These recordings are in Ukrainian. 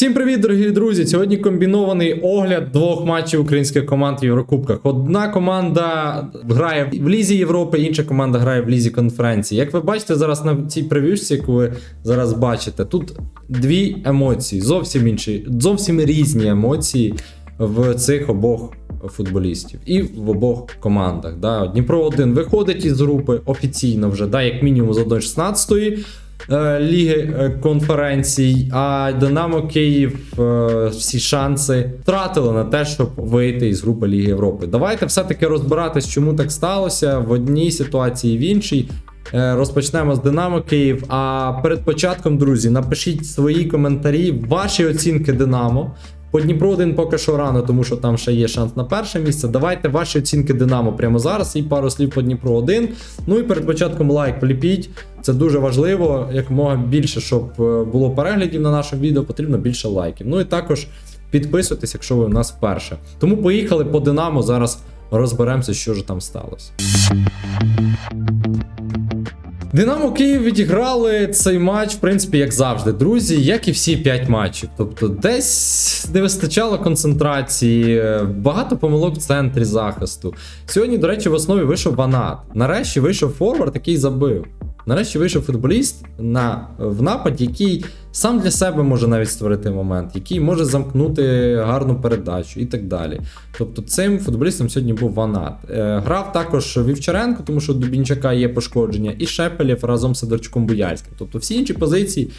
Всім привіт, дорогі друзі! Сьогодні комбінований огляд двох матчів українських команд в Єврокубках. Одна команда грає в Лізі Європи, інша команда грає в Лізі конференції. Як ви бачите зараз на цій прев'юшці, яку ви зараз бачите, тут дві емоції, зовсім інші, зовсім різні емоції в цих обох футболістів і в обох командах. Да. Дніпро 1 виходить із групи офіційно вже, да, як мінімум з 1-16. Е, Ліги е, конференцій, а Динамо Київ е, всі шанси втратили на те, щоб вийти із групи Ліги Європи. Давайте все-таки розбиратись, чому так сталося в одній ситуації, в іншій. Розпочнемо з Динамо Київ. А перед початком, друзі, напишіть свої коментарі, ваші оцінки Динамо. По Дніпру 1 поки що рано, тому що там ще є шанс на перше місце. Давайте ваші оцінки Динамо прямо зараз і пару слів по Дніпру 1. Ну і перед початком лайк вліпіть. Це дуже важливо. Якомога більше, щоб е, було переглядів на нашому відео, потрібно більше лайків. Ну і також підписуйтесь, якщо ви у нас вперше. Тому поїхали по Динамо. Зараз розберемося, що ж там сталося. Динамо Київ відіграли цей матч, в принципі, як завжди, друзі, як і всі 5 матчів. Тобто, десь не вистачало концентрації, багато помилок в центрі захисту. Сьогодні, до речі, в основі вийшов банат. Нарешті вийшов форвард, який забив. Нарешті вийшов футболіст на, в нападі, який сам для себе може навіть створити момент, який може замкнути гарну передачу і так далі. Тобто цим футболістом сьогодні був Ванат. Е, грав також Вівчаренко, тому що у Дубінчака є пошкодження, і Шепелєв разом з Сидорчуком Буяльським. Тобто всі інші позиції,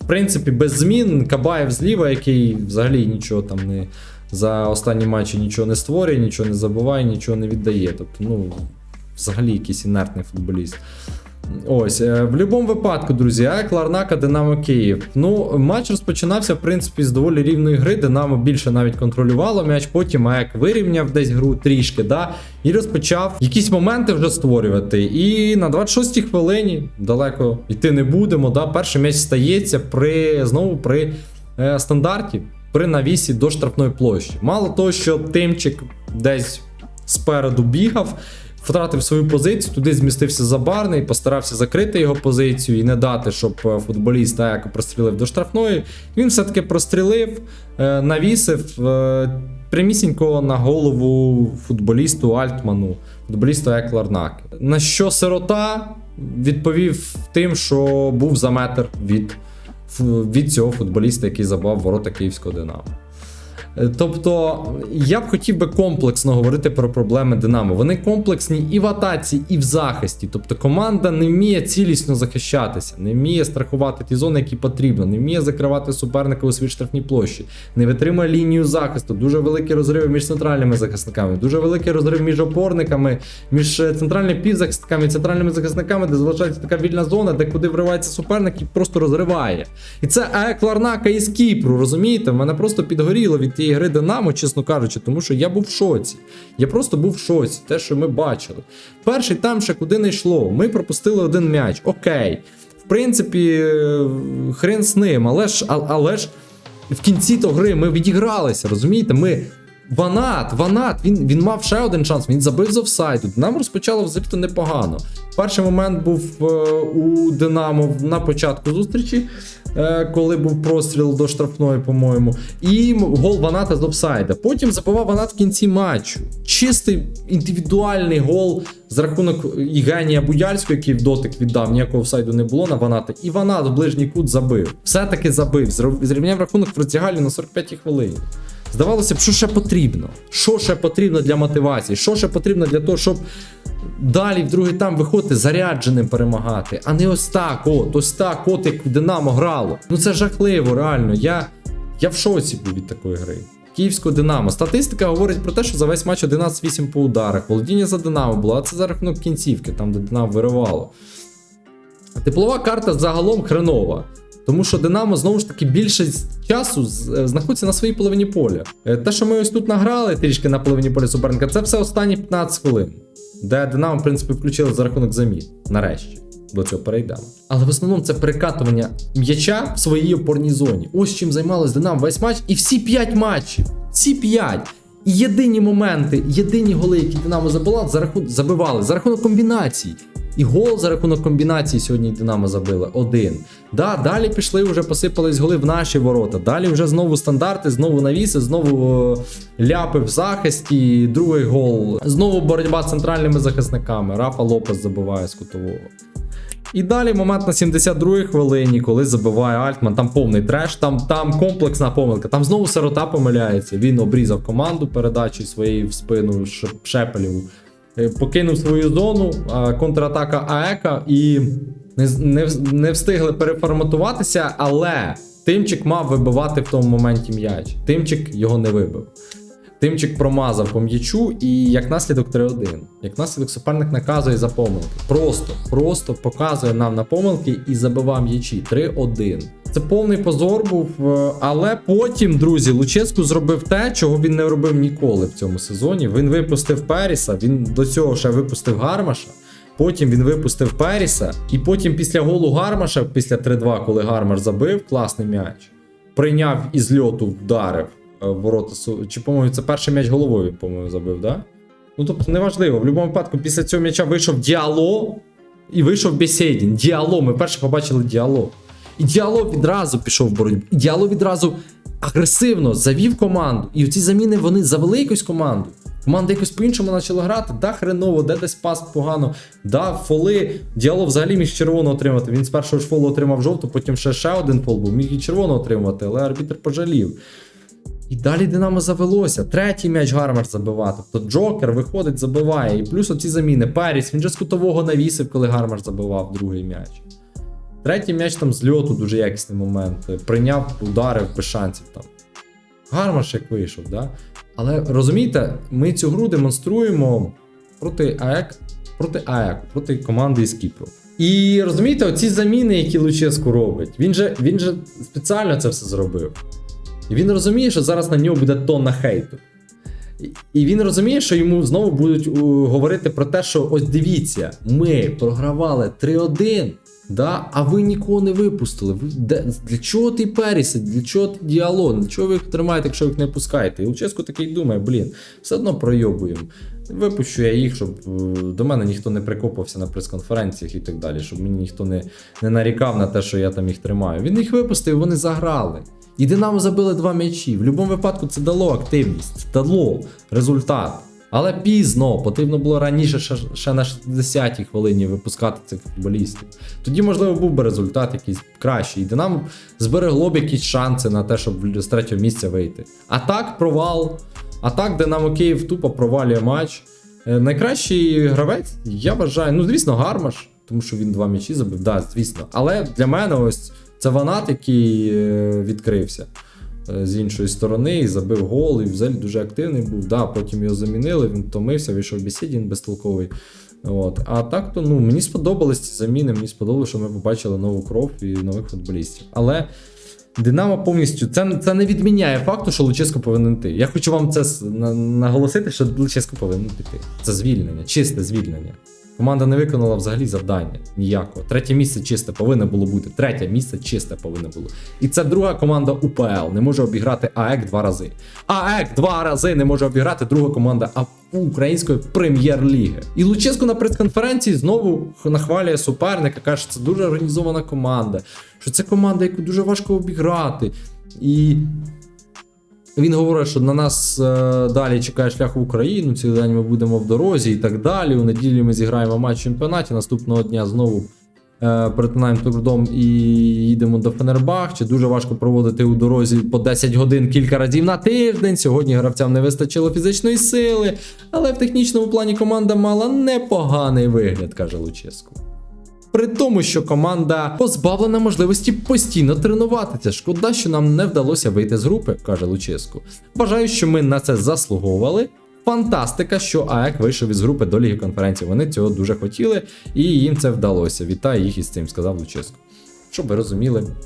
в принципі, без змін. Кабаєв зліва, який взагалі нічого там не за останні матчі нічого не створює, нічого не забуває, нічого не віддає. Тобто, ну, взагалі якийсь інертний футболіст. Ось, е, в будь-якому випадку, друзі, АЕК Ларнака, Динамо Київ. Ну, матч розпочинався, в принципі, з доволі рівної гри. Динамо більше навіть контролювало м'яч, потім АЕК вирівняв десь гру трішки, да, і розпочав якісь моменти вже створювати. І на 26-й хвилині далеко йти не будемо. Да, перший м'яч стається при знову при е, стандарті, при навісі до штрафної площі. Мало того, що Тимчик десь спереду бігав втратив свою позицію, туди змістився забарний, постарався закрити його позицію і не дати, щоб е, футболіст так прострілив до штрафної. Він все-таки прострілив, е, навісив е, прямісінько на голову футболісту Альтману, футболісту Екларнак. На що сирота відповів тим, що був за метр від, від цього футболіста, який забав ворота Київського Динамо. Е, Тобто, я б хотів би комплексно говорити про проблеми Динамо. Вони комплексні і в атаці, і в захисті. Тобто команда не вміє цілісно захищатися, не вміє страхувати ті зони, які потрібно, не вміє закривати суперника у свій штрафній площі, не витримує лінію захисту, дуже великі розриви між центральними захисниками, дуже великий розрив між опорниками, між е, центральними півзахисниками і центральними захисниками, де залишається така вільна зона, де куди вривається суперник і просто розриває. І це АЕК Ларнака із Кіпру, розумієте? В мене просто підгоріло від тієї гри Динамо, чесно кажучи, тому що я був в шоці. Я просто був в шоці, те, що ми бачили. Перший там ще куди не йшло. Ми пропустили один м'яч. Окей. В принципі, хрен з ним, але ж, але ж в кінці то гри ми відігралися, розумієте? Ми. Ванат, Ванат, він, він мав ще один шанс, він забив з офсайду. Нам розпочало взагалі непогано. Перший момент був е, у Динамо на початку зустрічі, е, коли був простріл до штрафної, по-моєму, і гол Ваната з офсайда. Потім забивав Ванат в кінці матчу. Чистий індивідуальний гол з рахунок Євгенія Буяльського, який в дотик віддав, ніякого офсайду не було на Ваната. І Ванат в ближній кут забив. Все-таки забив. Зрівняв рахунок в роздягалі на 45-й хвилині. Здавалося б, що ще потрібно? Що ще потрібно для мотивації? Що ще потрібно для того, щоб далі в другий там виходити зарядженим перемагати, а не ось так, от, ось так, от як Динамо грало. Ну це жахливо, реально. Я, я в шоці був від такої гри. Київського Динамо. Статистика говорить про те, що за весь матч 11-8 по ударах. Володіння за Динамо було, а це за рахунок кінцівки, там де Динамо виривало. Теплова карта загалом хренова. Тому що Динамо знову ж таки більше часу е, знаходиться на своїй половині поля. Е, Те, що ми ось тут награли трішки на половині поля суперника, це все останні 15 хвилин, де Динамо, в принципі, включили за рахунок замін. Нарешті. До цього перейдемо. Але в основному це перекатування м'яча в своїй опорній зоні. Ось чим займалось Динамо весь матч. І всі 5 матчів. Всі 5. І єдині моменти, єдині голи, які Динамо забивали, за забивали за рахунок комбінацій. І гол за рахунок комбінації сьогодні Динамо забили один. Да, далі пішли, вже посипались голи в наші ворота. Далі вже знову стандарти, знову навіси, знову е, ляпи в захисті. Другий гол. Знову боротьба з центральними захисниками. Рафа Лопес забиває з кутового. І далі момент на 72-й хвилині, коли забиває Альтман, там повний треш, там, там комплексна помилка. Там знову сирота помиляється. Він обрізав команду передачі своєї в спину Шепелєву. Е, Покинув свою зону, контратака АЕКа і не, не, не встигли переформатуватися, але Тимчик мав вибивати в тому моменті м'яч. Тимчик його не вибив. Тимчик промазав по м'ячу, і як наслідок 3-1. Як наслідок суперник наказує за помилки. Просто, просто показує нам на помилки і забивав м'ячі. 3-1. Це повний позор був. е, Але потім, друзі, Луческу зробив те, чого він не робив ніколи в цьому сезоні. Він випустив Періса, він до цього ще випустив Гармаша. Потім він випустив Періса, і потім після голу Гармаша, після 3-2, коли Гармаш забив, класний м'яч. Прийняв із льоту, вдарив ворота. Чи, по-моєму, це перший м'яч головою, по-моєму, забив, да? Ну, тобто, неважливо. В будь-якому випадку, після цього м'яча вийшов діало і вийшов Бесєдін. Діало. Ми перше побачили діало. І діало відразу пішов в боротьбу. І діало відразу агресивно завів команду. І ці заміни вони завели якусь команду. Команда якось по-іншому почала грати, да хреново, де десь пас погано, да, фоли. Діало взагалі міг червоно отримати. Він з першого ж фолу отримав жовту, потім ще ще один фол був, міг і червоно отримати, але арбітр пожалів. І далі Динамо завелося. Третій м'яч Гармар забивати. Тобто Джокер виходить, забиває. І плюс оці заміни. Періс, він же з кутового навісив, коли Гармар забивав другий м'яч. Третій м'яч там з льоту дуже якісний момент. Прийняв, ударив без шансів там. Гармаш як вийшов, да? Але розумієте, ми цю гру демонструємо проти АЕК, проти АЕК, проти команди із Кіпру. І розумієте, оці заміни, які Луческу робить, він же, він же спеціально це все зробив. І він розуміє, що зараз на нього буде тонна хейту. І- він розуміє, що йому знову будуть у, говорити про те, що ось дивіться, ми програвали 3-1, да, а ви нікого не випустили. Ви, де, для чого ти Періси? Для чого ти діалог? Для чого ви їх тримаєте, якщо ви їх не пускаєте? І Луческо такий думає, блін, все одно пройобуємо. Випущу я їх, щоб е, до мене ніхто не прикопався на прес-конференціях і так далі, щоб мені ніхто не, не нарікав на те, що я там їх тримаю. Він їх випустив, вони заграли. І Динамо забили два м'ячі. В будь-якому випадку це дало активність, дало результат. Але пізно, потрібно було раніше ще, на 60-й хвилині випускати цих футболістів. Тоді, можливо, був би результат якийсь кращий. І Динамо зберегло б якісь шанси на те, щоб з третього місця вийти. А так, провал. А так, Динамо Київ тупо провалює матч. Е, Найкращий гравець, я вважаю, ну, звісно, Гармаш, тому що він два м'ячі забив, да, звісно. Але для мене ось це Ванат, який е, відкрився е, з іншої сторони і забив гол, і взагалі дуже активний був. Да, потім його замінили, він втомився, вийшов Бесідін безтолковий. От. А так то ну, мені сподобались ці заміни, мені сподобалося, що ми побачили нову кров і нових футболістів. Але Динамо повністю це, це не відміняє факту, що Луческо повинен йти. Я хочу вам це наголосити, що Луческо повинен піти. Це звільнення, чисте звільнення. Команда не виконала взагалі завдання ніякого. Третє місце чисте повинно було бути. Третє місце чисте повинно було. І це друга команда УПЛ. Не може обіграти АЕК два рази. АЕК два рази не може обіграти друга команда української прем'єр-ліги. І Луческо на прес-конференції знову нахвалює суперника, каже, що це дуже організована команда, що це команда, яку дуже важко обіграти. І він говорить, що на нас е, далі чекає шлях в Україну. Цілий день ми будемо в дорозі і так далі. У неділю ми зіграємо матч в чемпіонаті. Наступного дня знову е, перетинаємо трудом і їдемо до Фенербахче. Дуже важко проводити у дорозі по 10 годин кілька разів на тиждень. Сьогодні гравцям не вистачило фізичної сили, але в технічному плані команда мала непоганий вигляд, каже Луческу. При тому, що команда позбавлена можливості постійно тренуватися. Шкода, що нам не вдалося вийти з групи, каже Луческу. Вважаю, що ми на це заслуговували. Фантастика, що АЕК вийшов із групи до Ліги конференції. Вони цього дуже хотіли, і їм це вдалося. Вітаю їх із цим, сказав Луческу. Щоб ви розуміли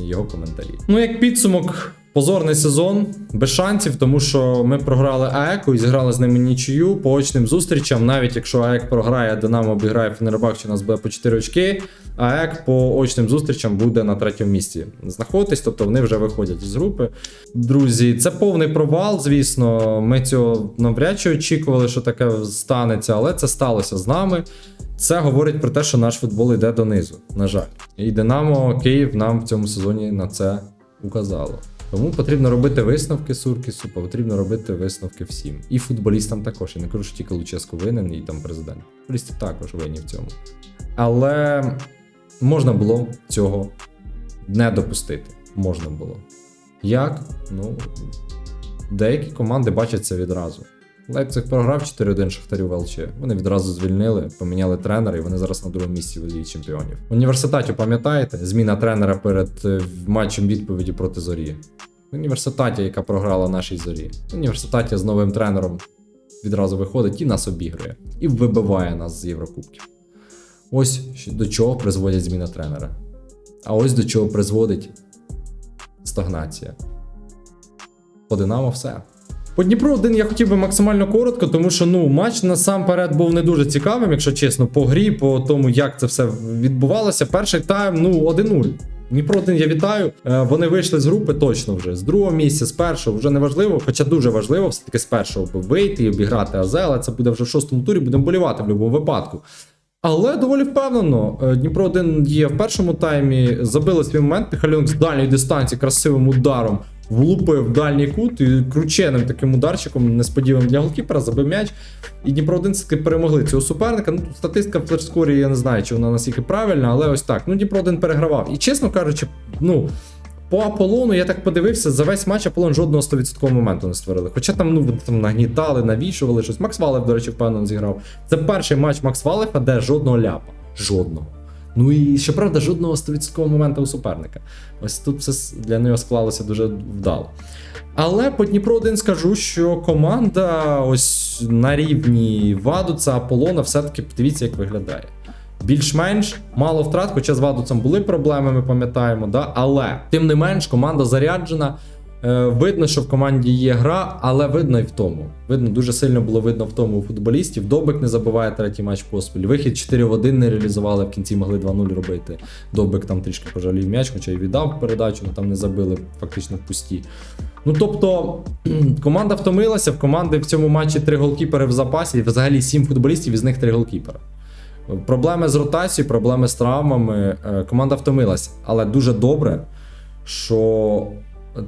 його коментарі. Ну, як підсумок, позорний сезон, без шансів, тому що ми програли АЕКу і зіграли з ними нічию по очним зустрічам. Навіть якщо АЕК програє, Динамо обіграє Фенербахче, у нас буде по 4 очки. АЕК по очним зустрічам буде на третьому місці знаходитись, тобто вони вже виходять із групи. Друзі, це повний провал, звісно. Ми цього навряд чи очікували, що таке станеться, але це сталося з нами. це говорить про те, що наш футбол йде донизу, на жаль. І Динамо Київ нам в цьому сезоні на це указало. Тому потрібно робити висновки Суркісу, потрібно робити висновки всім. І футболістам також. Я не кажу, що тільки Луческо винен і там президент. Футболісти також винні в цьому. Але можна було цього не допустити. Можна було. Як? Ну, деякі команди бачать відразу. Лейпциг програв 4-1 Шахтарю в ЛЧ. Вони відразу звільнили, поміняли тренера, і вони зараз на другому місці в Лігі Чемпіонів. В університеті, пам'ятаєте, зміна тренера перед е, матчем відповіді проти зорі. В університеті, яка програла нашій зорі. Університеті з новим тренером відразу виходить і нас обігрує, і вибиває нас з Єврокубків. Ось до чого призводять зміна тренера. А ось до чого призводить стагнація. По Динамо все. По Дніпру один я хотів би максимально коротко, тому що ну матч насамперед був не дуже цікавим, якщо чесно, по грі, по тому, як це все відбувалося. Перший тайм, ну 1-0. Дніпро 1 я вітаю. Е, Вони вийшли з групи точно вже. З другого місця, з першого вже не важливо, хоча дуже важливо все-таки з першого вийти і обіграти АЗ, але це буде вже в шостому турі, будемо болівати в будь-якому випадку. Але доволі впевнено. Е, Дніпро 1 є в першому таймі, забили свій момент. Михайленко з дальньої дистанції красивим ударом влупив дальній кут і крученим таким ударчиком, несподіваним для голкіпера, забив м'яч. І Дніпро 1 все-таки перемогли цього суперника. Ну, статистика в флешскорі, я не знаю, чи вона настільки правильна, але ось так. Ну, Дніпро 1 перегравав. І чесно кажучи, ну. По Аполлону я так подивився, за весь матч Аполлон жодного 100% моменту не створили. Хоча там, ну, там нагнітали, навішували щось. Макс Валев, до речі, впевнено зіграв. Це перший матч Макс Валефа, де жодного ляпа. Жодного. Ну і щоправда, жодного 100% моменту у суперника. Ось тут все для нього склалося дуже вдало. Але по Дніпро 1 скажу, що команда ось на рівні Вадуца Аполлона все-таки подивіться, як виглядає. Більш-менш мало втрат, хоча з Вадуцем були проблеми, ми пам'ятаємо, да? але тим не менш команда заряджена. Е, видно, що в команді є гра, але видно і в тому. Видно, дуже сильно було видно в тому у футболістів. Добик не забиває третій матч поспіль. Вихід 4 в 1 не реалізували, в кінці могли 2-0 робити. Добик там трішки пожалів м'яч, хоча й віддав передачу, але там не забили фактично в пусті. Ну тобто команда втомилася, в команди в цьому матчі три голкіпери в запасі, взагалі сім футболістів, із них три голкіпера. Проблеми з ротацією, проблеми з травмами. е, Команда втомилась, але дуже добре, що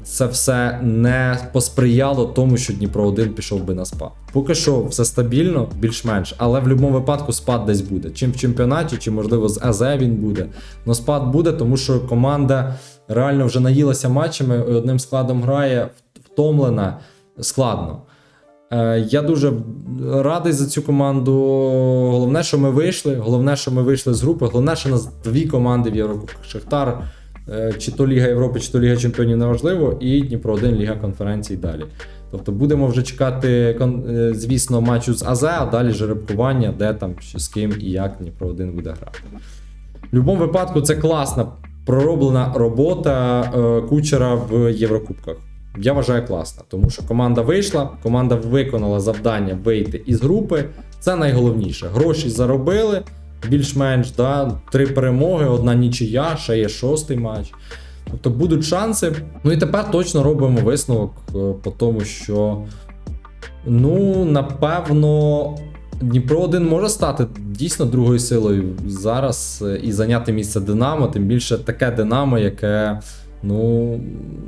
це все не посприяло тому, що Дніпро 1 пішов би на спад. Поки що все стабільно, більш-менш, але в будь-якому випадку спад десь буде. Чим в чемпіонаті, чи можливо з АЗ він буде. Но спад буде, тому що команда реально вже наїлася матчами і одним складом грає втомлена складно. Е, Я дуже радий за цю команду. Головне, що ми вийшли. Головне, що ми вийшли з групи. Головне, що у нас дві команди в Єврокубках. Шахтар, чи то Ліга Європи, чи то Ліга Чемпіонів неважливо, і Дніпро 1 Ліга конференцій далі. Тобто будемо вже чекати, е, звісно, матчу з АЗ, а далі жеребкування, де там, з ким і як Дніпро 1 буде грати. В будь-якому випадку це класна пророблена робота е, кучера в Єврокубках. Я вважаю класно, тому що команда вийшла, команда виконала завдання вийти із групи. Це найголовніше. Гроші заробили більш-менш, да, три перемоги, одна нічия, ще є шостий матч. Тобто будуть шанси. Ну і тепер точно робимо висновок е, по тому, що ну, напевно, Дніпро 1 може стати дійсно другою силою зараз е, і зайняти місце Динамо, тим більше таке Динамо, яке ну,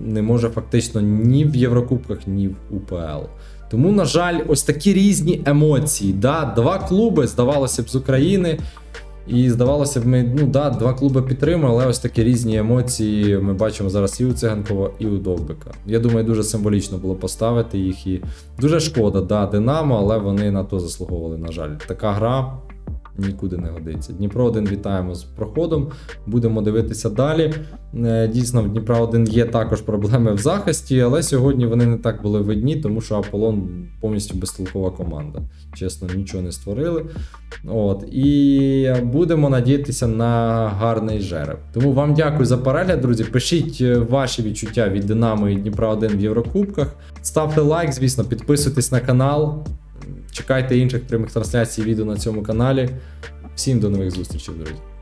не може фактично ні в Єврокубках, ні в УПЛ. Тому, на жаль, ось такі різні емоції. Да? Два клуби, здавалося б, з України. І здавалося б, ми ну да, два клуби підтримали, але ось такі різні емоції ми бачимо зараз і у Циганкова, і у Довбика. Я думаю, дуже символічно було поставити їх. І дуже шкода, да, Динамо, але вони на то заслуговували. На жаль, така гра нікуди не годиться. Дніпро 1 вітаємо з проходом. Будемо дивитися далі. Е, Дійсно, в Дніпра 1 є також проблеми в захисті, але сьогодні вони не так були видні, тому що Аполлон повністю безтолкова команда. Чесно, нічого не створили. От і будемо надіятися на гарний жереб. Тому вам дякую за перегляд, друзі. Пишіть е, ваші відчуття від Динамо і Дніпра 1 в Єврокубках. Ставте лайк, звісно, підписуйтесь на канал. Чекайте інших прямих трансляцій відео на цьому каналі. Всім до нових зустрічей, друзі.